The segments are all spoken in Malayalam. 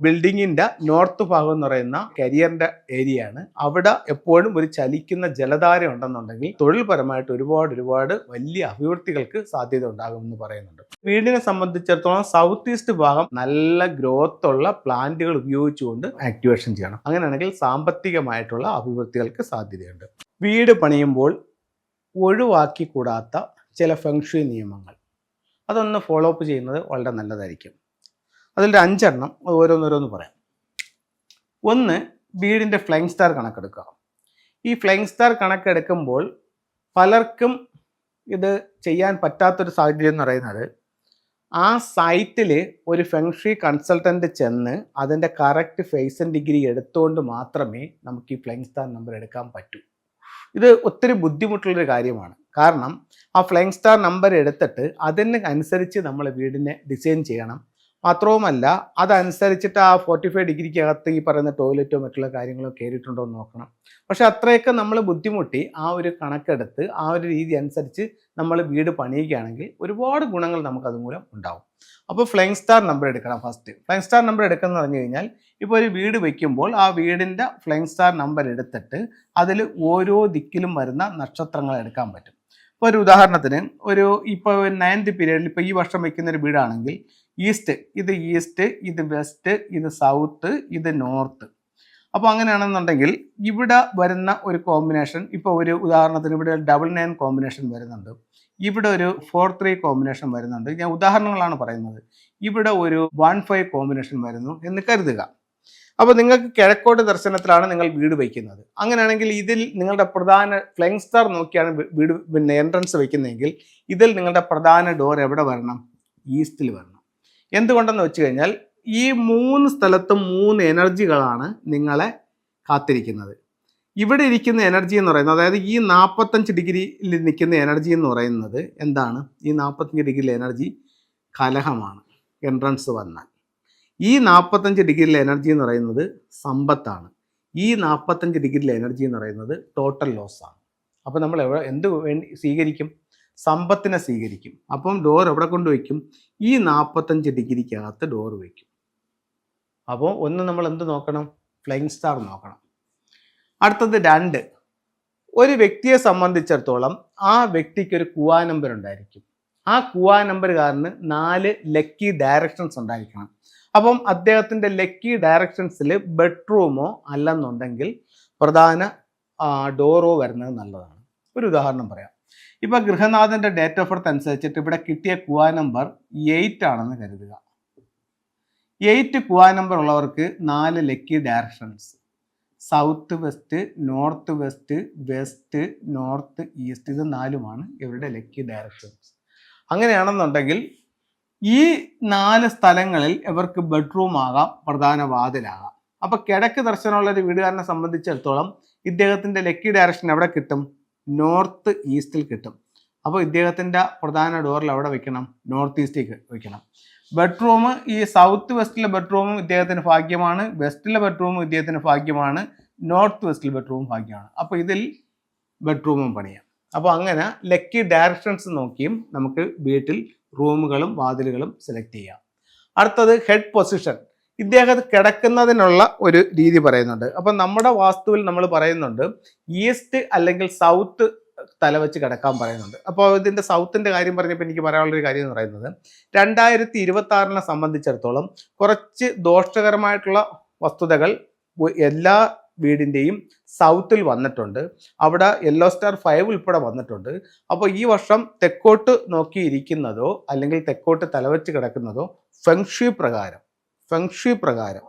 ബിൽഡിങ്ങിന്റെ നോർത്ത് ഭാഗം എന്ന് പറയുന്ന കരിയറിന്റെ ഏരിയ ആണ് അവിടെ എപ്പോഴും ഒരു ചലിക്കുന്ന ജലധാര ഉണ്ടെന്നുണ്ടെങ്കിൽ തൊഴിൽപരമായിട്ട് ഒരുപാട് ഒരുപാട് വലിയ അഭിവൃദ്ധികൾക്ക് സാധ്യത ഉണ്ടാകുമെന്ന് പറയുന്നുണ്ട്. വീടിനെ സംബന്ധിച്ചിടത്തോളം സൗത്ത് ഈസ്റ്റ് ഭാഗം നല്ല ഗ്രോത്ത് ഉള്ള പ്ലാന്റുകൾ ഉപയോഗിച്ചുകൊണ്ട് ആക്ടിവേഷൻ ചെയ്യണം. അങ്ങനെയാണെങ്കിൽ സാമ്പത്തികമായിട്ടുള്ള അഭിവൃദ്ധികൾക്ക് സാധ്യതയുണ്ട്. വീട് പണിയുമ്പോൾ ഒഴിവാക്കിക്കൂടാത്ത ചില ഫെങ്ഷുയി നിയമങ്ങൾ. അതൊന്ന് ഫോളോ അപ്പ് ചെയ്യുന്നത് വളരെ നല്ലതായിരിക്കും. അതിന്റെ അഞ്ചെണ്ണം ഓരോന്നോരോന്ന് പറയാം. ഒന്ന് വീടിന്റെ ഫ്ലൈങ് സ്റ്റാർ കണക്കെടുക്കുക. ഈ ഫ്ലൈങ് സ്റ്റാർ കണക്കെടുക്കുമ്പോൾ പലർക്കും ഇത് ചെയ്യാൻ പറ്റാത്തൊരു സാഹചര്യം എന്ന് പറയുന്നത് ആ സൈറ്റിൽ ഒരു ഫെങ്ഷി കൺസൾട്ടന്റ് ചെന്ന് അതിന്റെ കറക്റ്റ് ഫേസ് ആൻഡ് ഡിഗ്രി എടുത്തുകൊണ്ട് മാത്രമേ നമുക്ക് ഈ ഫ്ലൈങ് സ്റ്റാർ നമ്പർ എടുക്കാൻ പറ്റൂ. ഇത് ഒത്തിരി ബുദ്ധിമുട്ടുള്ളൊരു കാര്യമാണ്. കാരണം ആ ഫ്ലൈങ് സ്റ്റാർ നമ്പർ എടുത്തിട്ട് അതിന് അനുസരിച്ച് നമ്മൾ വീടിനെ ഡിസൈൻ ചെയ്യണം. മാത്രവുമല്ല അതനുസരിച്ചിട്ട് ആ ഫോർട്ടി ഫൈവ് ഡിഗ്രിക്കകത്ത് ഈ പറയുന്ന ടോയ്ലറ്റോ മറ്റുള്ള കാര്യങ്ങളോ കയറിയിട്ടുണ്ടോ എന്ന് നോക്കണം. പക്ഷെ അത്രയൊക്കെ നമ്മൾ ബുദ്ധിമുട്ടി ആ ഒരു കണക്കെടുത്ത് ആ ഒരു രീതി അനുസരിച്ച് നമ്മൾ വീട് പണിയുകയാണെങ്കിൽ ഒരുപാട് ഗുണങ്ങൾ നമുക്ക് അതുമൂലം ഉണ്ടാവും. അപ്പോൾ ഫ്ലൈങ് സ്റ്റാർ നമ്പർ എടുക്കണം ഫസ്റ്റ് ഫ്ലൈങ് സ്റ്റാർ നമ്പർ എടുക്കുന്ന പറഞ്ഞു കഴിഞ്ഞാൽ ഇപ്പോൾ ഒരു വീട് വെക്കുമ്പോൾ ആ വീടിന്റെ ഫ്ലൈങ് സ്റ്റാർ നമ്പർ എടുത്തിട്ട് അതിൽ ഓരോ ദിക്കിലും വരുന്ന നക്ഷത്രങ്ങൾ എടുക്കാൻ പറ്റും. ഇപ്പോൾ ഒരു ഉദാഹരണത്തിന് ഒരു ഇപ്പോൾ നയൻത് പീരീഡിൽ ഇപ്പോൾ ഈ വർഷം വെക്കുന്ന ഒരു വീടാണെങ്കിൽ ഈസ്റ്റ് ഇത് ഈസ്റ്റ് ഇത് വെസ്റ്റ് ഇത് സൗത്ത് ഇത് നോർത്ത്. അപ്പോൾ അങ്ങനെയാണെന്നുണ്ടെങ്കിൽ ഇവിടെ വരുന്ന ഒരു കോമ്പിനേഷൻ ഇപ്പോൾ ഒരു ഉദാഹരണത്തിന് ഇവിടെ ഡബിൾ നയൻ കോമ്പിനേഷൻ വരുന്നുണ്ട്. ഇവിടെ ഒരു ഫോർ ത്രീ കോമ്പിനേഷൻ വരുന്നുണ്ട്. ഞാൻ ഉദാഹരണങ്ങളാണ് പറയുന്നത്. ഇവിടെ ഒരു വൺ ഫൈവ് കോമ്പിനേഷൻ വരുന്നു എന്ന് കരുതുക. അപ്പോൾ നിങ്ങൾക്ക് കിഴക്കോട്ട് ദർശനത്തിലാണ് നിങ്ങൾ വീട് വയ്ക്കുന്നത്. അങ്ങനെയാണെങ്കിൽ ഇതിൽ നിങ്ങളുടെ പ്രധാന ഫ്ലൈങ് സ്റ്റാർ നോക്കിയാണ് വീട് പിന്നെ എൻട്രൻസ് വയ്ക്കുന്നതെങ്കിൽ ഇതിൽ നിങ്ങളുടെ പ്രധാന ഡോർ എവിടെ വരണം? ഈസ്റ്റിൽ വരണം. എന്തുകൊണ്ടെന്ന് വെച്ച് കഴിഞ്ഞാൽ ഈ മൂന്ന് സ്ഥലത്തും മൂന്ന് എനർജികളാണ് നിങ്ങളെ കാത്തിരിക്കുന്നത്. ഇവിടെ ഇരിക്കുന്ന എനർജി എന്ന് പറയുന്നത് അതായത് ഈ നാൽപ്പത്തഞ്ച് ഡിഗ്രിയിൽ നിൽക്കുന്ന എനർജി എന്ന് പറയുന്നത് എന്താണ്? ഈ നാൽപ്പത്തഞ്ച് ഡിഗ്രിയിലെ എനർജി കലഹമാണ് എൻട്രൻസ് വന്നാൽ. ഈ നാൽപ്പത്തഞ്ച് ഡിഗ്രിയിലെ എനർജി എന്ന് പറയുന്നത് സമ്പത്താണ്. ഈ നാൽപ്പത്തഞ്ച് ഡിഗ്രിയിലെ എനർജി എന്ന് പറയുന്നത് ടോട്ടൽ ലോസ് ആണ്. അപ്പോൾ നമ്മൾ എവിടെ എന്ത് സ്വീകരിക്കും? സമ്പത്തിനെ സ്വീകരിക്കും. അപ്പം ഡോർ എവിടെ കൊണ്ട് വയ്ക്കും ഈ നാൽപ്പത്തഞ്ച് ഡിഗ്രിക്കകത്ത് ഡോർ വയ്ക്കും. അപ്പോൾ ഒന്ന് നമ്മൾ എന്ത് നോക്കണം? ഫ്ലൈങ് സ്റ്റാർ നോക്കണം. അടുത്തത് രണ്ട്. ഒരു വ്യക്തിയെ സംബന്ധിച്ചിടത്തോളം ആ വ്യക്തിക്ക് ഒരു കുവാ നമ്പർ ഉണ്ടായിരിക്കും. ആ കുവാ നമ്പറുകാരന് നാല് ലക്കി ഡയറക്ഷൻസ് ഉണ്ടായിരിക്കണം. അപ്പം അദ്ദേഹത്തിന്റെ ലക്കി ഡയറക്ഷൻസിൽ ബെഡ്റൂമോ അല്ലെന്നുണ്ടെങ്കിൽ പ്രധാന ഡോറോ വരുന്നത് നല്ലതാണ്. ഒരു ഉദാഹരണം പറയാം. ഇപ്പൊ ഗൃഹനാഥന്റെ ഡേറ്റ് ഓഫ് ബർത്ത് അനുസരിച്ചിട്ട് ഇവിടെ കിട്ടിയ കുവാ നമ്പർ എയ്റ്റ് ആണെന്ന് കരുതുക. എയ്റ്റ് കുവാ നമ്പർ ഉള്ളവർക്ക് നാല് lucky directions south west north west west north east ഇത് നാലുമാണ് ഇവരുടെ ലക്കി ഡയറക്ഷൻസ് അങ്ങനെയാണെന്നുണ്ടെങ്കിൽ ഈ നാല് സ്ഥലങ്ങളിൽ ഇവർക്ക് ബെഡ്റൂം ആകാം പ്രധാന വാതിലാകാം. അപ്പൊ കിടക്ക് ദർശനമുള്ള ഒരു വീടുകാരനെ സംബന്ധിച്ചിടത്തോളം ഇദ്ദേഹത്തിന്റെ ലക്കി ഡയറക്ഷൻ എവിടെ കിട്ടും? നോർത്ത് ഈസ്റ്റിൽ കിട്ടും. അപ്പോൾ ഇദ്ദേഹത്തിന്റെ പ്രധാന ഡോറിൽ അവിടെ വെക്കണം. നോർത്ത് ഈസ്റ്റിൽ വെക്കണം. ബെഡ്റൂം ഈ സൗത്ത് വെസ്റ്റിലെ ബെഡ്റൂമും ഇദ്ദേഹത്തിന് ഭാഗ്യമാണ്. വെസ്റ്റിലെ ബെഡ്റൂമും ഇദ്ദേഹത്തിന് ഭാഗ്യമാണ്. നോർത്ത് വെസ്റ്റിലെ ബെഡ്റൂമും ഭാഗ്യമാണ്. അപ്പോൾ ഇതിൽ ബെഡ്റൂമും പണിയാം. അപ്പോൾ അങ്ങനെ ലക്കി ഡയറക്ഷൻസ് നോക്കിയും നമുക്ക് വീട്ടിൽ റൂമുകളും വാതിലുകളും സെലക്ട് ചെയ്യാം. അടുത്തത് ഹെഡ് പൊസിഷൻ. ഇദ്ദേഹം കിടക്കുന്നതിനുള്ള ഒരു രീതി പറയുന്നുണ്ട്. അപ്പം നമ്മുടെ വാസ്തുവിൽ നമ്മൾ പറയുന്നുണ്ട് ഈസ്റ്റ് അല്ലെങ്കിൽ സൗത്ത് തല വെച്ച് കിടക്കാൻ പറയുന്നുണ്ട്. അപ്പോൾ ഇതിന്റെ സൗത്തിന്റെ കാര്യം പറഞ്ഞപ്പോൾ എനിക്ക് പറയാനുള്ളൊരു കാര്യം എന്ന് പറയുന്നത് രണ്ടായിരത്തി ഇരുപത്തി ആറിനെ സംബന്ധിച്ചിടത്തോളം കുറച്ച് ദോഷകരമായിട്ടുള്ള വസ്തുതകൾ എല്ലാ വീടിന്റെയും സൗത്തിൽ വന്നിട്ടുണ്ട്. അവിടെ യെല്ലോ സ്റ്റാർ ഫൈവ് ഉൾപ്പെടെ വന്നിട്ടുണ്ട്. അപ്പോൾ ഈ വർഷം തെക്കോട്ട് നോക്കിയിരിക്കുന്നതോ അല്ലെങ്കിൽ തെക്കോട്ട് തലവെച്ച് കിടക്കുന്നതോ ഫെങ്ഷി പ്രകാരം. ഫെങ്ഷി പ്രകാരം.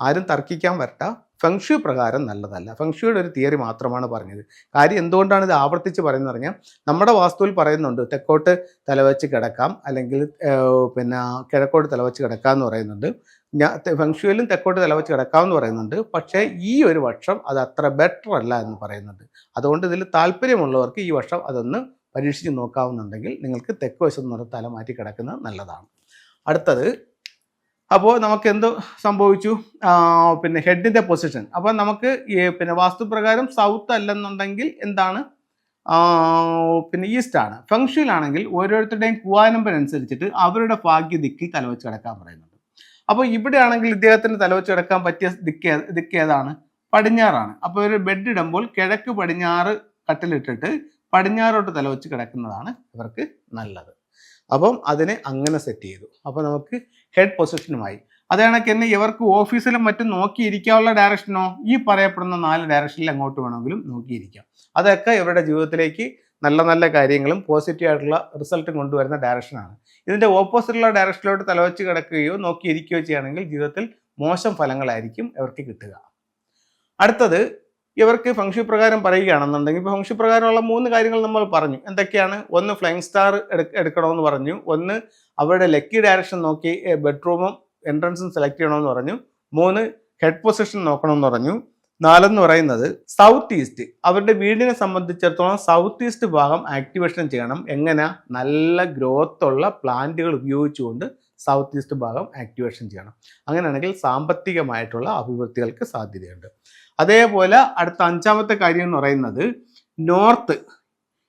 ആരും തർക്കിക്കാൻ വരട്ട ഫെങ്ഷി പ്രകാരം നല്ലതല്ല. ഫെങ്ഷിയുടെ ഒരു തിയറി മാത്രമാണ് പറഞ്ഞത്. കാര്യം എന്തുകൊണ്ടാണ് ഇത് ആവർത്തിച്ച് പറയുന്നത് പറഞ്ഞാൽ നമ്മുടെ വാസ്തുവിൽ പറയുന്നുണ്ട് തെക്കോട്ട് തലവെച്ച് കിടക്കാം അല്ലെങ്കിൽ പിന്നെ കിഴക്കോട്ട് തലവെച്ച് കിടക്കാം എന്ന് പറയുന്നുണ്ട്. ഞാൻ ഫെങ്ഷുവിലും തെക്കോട്ട് തലവെച്ച് കിടക്കാം എന്ന് പറയുന്നുണ്ട്. പക്ഷേ ഈ ഒരു വർഷം അത് അത്ര ബെറ്റർ അല്ല എന്ന് പറയുന്നുണ്ട്. അതുകൊണ്ട് ഇതിൽ താല്പര്യമുള്ളവർക്ക് ഈ വർഷം അതൊന്ന് പരീക്ഷിച്ച് നോക്കാവുന്നുണ്ടെങ്കിൽ നിങ്ങൾക്ക് തെക്ക് വശം നിന്ന് തല മാറ്റി കിടക്കുന്നത് നല്ലതാണ്. അടുത്തത് അപ്പോൾ നമുക്ക് എന്ത് സംഭവിച്ചു പിന്നെ ഹെഡിന്റെ പൊസിഷൻ. അപ്പോൾ നമുക്ക് പിന്നെ വാസ്തുപ്രകാരം സൗത്ത് അല്ലെന്നുണ്ടെങ്കിൽ എന്താണ്? പിന്നെ ഈസ്റ്റ് ആണ് ഫംഗ്ഷനിലാണെങ്കിൽ ഓരോരുത്തരുടെയും കുവാ നമ്പർ അനുസരിച്ചിട്ട് അവരുടെ ഭാഗ്യ ദിക്കിൽ തലവെച്ച് കിടക്കാൻ പറയുന്നുണ്ട്. അപ്പോൾ ഇവിടെ ആണെങ്കിൽ ഇദ്ദേഹത്തിന് തലവെച്ച് കിടക്കാൻ പറ്റിയ ദിക്ക് ദിക്ക് ഏതാണ്? പടിഞ്ഞാറാണ്. അപ്പോൾ ഒരു ബെഡ് ഇടുമ്പോൾ കിഴക്ക് പടിഞ്ഞാറ് കട്ടിലിട്ടിട്ട് പടിഞ്ഞാറോട്ട് തലവെച്ച് കിടക്കുന്നതാണ് ഇവർക്ക് നല്ലത്. അപ്പം അതിനെ അങ്ങനെ സെറ്റ് ചെയ്തു. അപ്പോൾ നമുക്ക് ഹെഡ് പൊസിഷനുമായി അതേ കണക്ക് തന്നെ ഇവർക്ക് ഓഫീസിലും മറ്റും നോക്കിയിരിക്കാനുള്ള ഡയറക്ഷനോ ഈ പറയപ്പെടുന്ന നാല് ഡയറക്ഷനിൽ അങ്ങോട്ട് വേണമെങ്കിലും നോക്കിയിരിക്കാം. അതൊക്കെ ഇവരുടെ ജീവിതത്തിലേക്ക് നല്ല നല്ല കാര്യങ്ങളും പോസിറ്റീവ് ആയിട്ടുള്ള റിസൾട്ടും കൊണ്ടുവരുന്ന ഡയറക്ഷനാണ് ഇതിന്റെ ഓപ്പോസിറ്റുള്ള ഡയറക്ഷനിലോട്ട് തലവെച്ച് കിടക്കുകയോ നോക്കിയിരിക്കുകയോ ചെയ്യുകയാണെങ്കിൽ ജീവിതത്തിൽ മോശം ഫലങ്ങളായിരിക്കും ഇവർക്ക് കിട്ടുക. അടുത്തത് ഇവർക്ക് ഫംഗ്ഷൻ പ്രകാരം പറയുകയാണെന്നുണ്ടെങ്കിൽ ഇപ്പോൾ ഫംഗ്ഷൻ പ്രകാരമുള്ള മൂന്ന് കാര്യങ്ങൾ നമ്മൾ പറഞ്ഞു. എന്തൊക്കെയാണ്? ഒന്ന് ഫ്ലൈങ് സ്റ്റാർ എടുക്കണമെന്ന് പറഞ്ഞു. ഒന്ന് അവരുടെ ലക്കി ഡയറക്ഷൻ നോക്കി ബെഡ്റൂമും എൻട്രൻസും സെലക്ട് ചെയ്യണമെന്ന് പറഞ്ഞു. മൂന്ന് ഹെഡ് പൊസിഷൻ നോക്കണമെന്ന് പറഞ്ഞു. നാലെന്ന് പറയുന്നത് സൗത്ത് ഈസ്റ്റ്. അവരുടെ വീടിനെ സംബന്ധിച്ചിടത്തോളം സൗത്ത് ഈസ്റ്റ് ഭാഗം ആക്ടിവേഷൻ ചെയ്യണം. എങ്ങനെ? നല്ല ഗ്രോത്ത് ഉള്ള പ്ലാന്റുകൾ ഉപയോഗിച്ചുകൊണ്ട് സൗത്ത് ഈസ്റ്റ് ഭാഗം ആക്ടിവേഷൻ ചെയ്യണം. അങ്ങനെയാണെങ്കിൽ സാമ്പത്തികമായിട്ടുള്ള അഭിവൃദ്ധികൾക്ക് സാധ്യതയുണ്ട്. അതേപോലെ അടുത്ത അഞ്ചാമത്തെ കാര്യം എന്ന് പറയുന്നത് നോർത്ത്.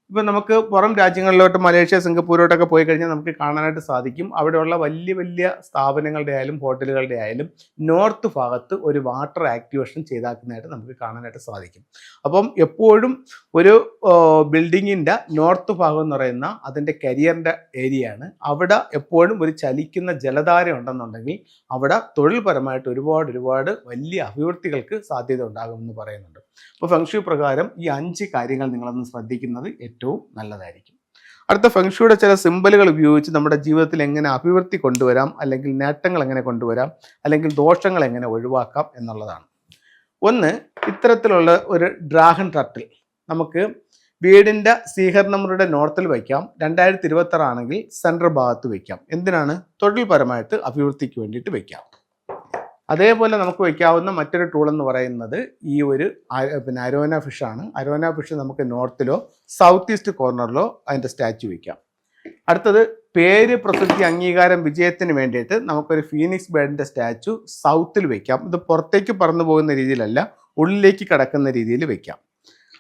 ഇപ്പം നമുക്ക് പുറം രാജ്യങ്ങളിലോട്ട് മലേഷ്യ സിംഗപ്പൂരോട്ടൊക്കെ പോയി കഴിഞ്ഞാൽ നമുക്ക് കാണാനായിട്ട് സാധിക്കും. അവിടെയുള്ള വലിയ വലിയ സ്ഥാപനങ്ങളുടെ ആയാലും ഹോട്ടലുകളുടെ ആയാലും നോർത്ത് ഭാഗത്ത് ഒരു വാട്ടർ ആക്ടിവേഷൻ ചെയ്താക്കുന്നതായിട്ട് നമുക്ക് കാണാനായിട്ട് സാധിക്കും. അപ്പം എപ്പോഴും ഒരു ബിൽഡിങ്ങിന്റെ നോർത്ത് ഭാഗം എന്ന് പറയുന്ന അതിന്റെ കരിയറിന്റെ ഏരിയ ആണ് അവിടെ എപ്പോഴും ഒരു ചലിക്കുന്ന ജലധാര ഉണ്ടെന്നുണ്ടെങ്കിൽ അവിടെ തൊഴിൽപരമായിട്ട് ഒരുപാട് ഒരുപാട് വലിയ അഭിവൃദ്ധികൾക്ക് സാധ്യത ഉണ്ടാകുമെന്ന് പറയുന്നുണ്ട്. അപ്പോൾ ഫെങ്ഷു പ്രകാരം ഈ അഞ്ച് കാര്യങ്ങൾ നിങ്ങളൊന്ന് ശ്രദ്ധിക്കുന്നത് ഏറ്റവും നല്ലതായിരിക്കും. അടുത്ത ഫെങ്ഷുയുടെ ചില സിമ്പലുകൾ ഉപയോഗിച്ച് നമ്മുടെ ജീവിതത്തിൽ എങ്ങനെ അഭിവൃദ്ധി കൊണ്ടുവരാം അല്ലെങ്കിൽ നേട്ടങ്ങൾ എങ്ങനെ കൊണ്ടുവരാം അല്ലെങ്കിൽ ദോഷങ്ങൾ എങ്ങനെ ഒഴിവാക്കാം എന്നുള്ളതാണ്. ഒന്ന് ഇത്തരത്തിലുള്ള ഒരു ഡ്രാഗൺ ടർട്ടിൽ നമുക്ക് വീടിന്റെ സ്വീകരണമുറിയുടെ നോർത്തിൽ വയ്ക്കാം. രണ്ടായിരത്തി ഇരുപത്തി ആണെങ്കിൽ സെൻട്രൽ ഭാഗത്ത് വയ്ക്കാം. എന്തിനാണ്? തൊഴിൽപരമായിട്ട് അഭിവൃദ്ധിക്ക് വേണ്ടിയിട്ട് വയ്ക്കാം. അതേപോലെ നമുക്ക് വയ്ക്കാവുന്ന മറ്റൊരു ടൂൾ എന്ന് പറയുന്നത് ഈ ഒരു പിന്നെ അരോന ഫിഷാണ് അരോന ഫിഷ് നമുക്ക് നോർത്തിലോ സൗത്ത് ഈസ്റ്റ് കോർണറിലോ അതിന്റെ സ്റ്റാച്ചു വയ്ക്കാം. അടുത്തത് പേര് പ്രസിദ്ധി അംഗീകാരം വിജയത്തിന് വേണ്ടിയിട്ട് നമുക്കൊരു ഫീനിക്സ് ബേഡിന്റെ സ്റ്റാച്ചു സൗത്തിൽ വയ്ക്കാം. ഇത് പുറത്തേക്ക് പറന്നു പോകുന്ന രീതിയിലല്ല ഉള്ളിലേക്ക് കടക്കുന്ന രീതിയിൽ വയ്ക്കാം.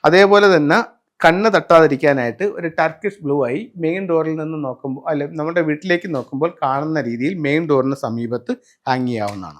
അതേപോലെ തന്നെ കണ്ണ് തട്ടാതിരിക്കാനായിട്ട് ഒരു ടർക്കിഷ് ബ്ലൂ ആയി മെയിൻ ഡോറിൽ നിന്ന് നോക്കുമ്പോൾ അല്ലെ നമ്മുടെ വീട്ടിലേക്ക് നോക്കുമ്പോൾ കാണുന്ന രീതിയിൽ മെയിൻ ഡോറിന് സമീപത്ത് ഹാങ് ചെയ്യാവുന്നതാണ്.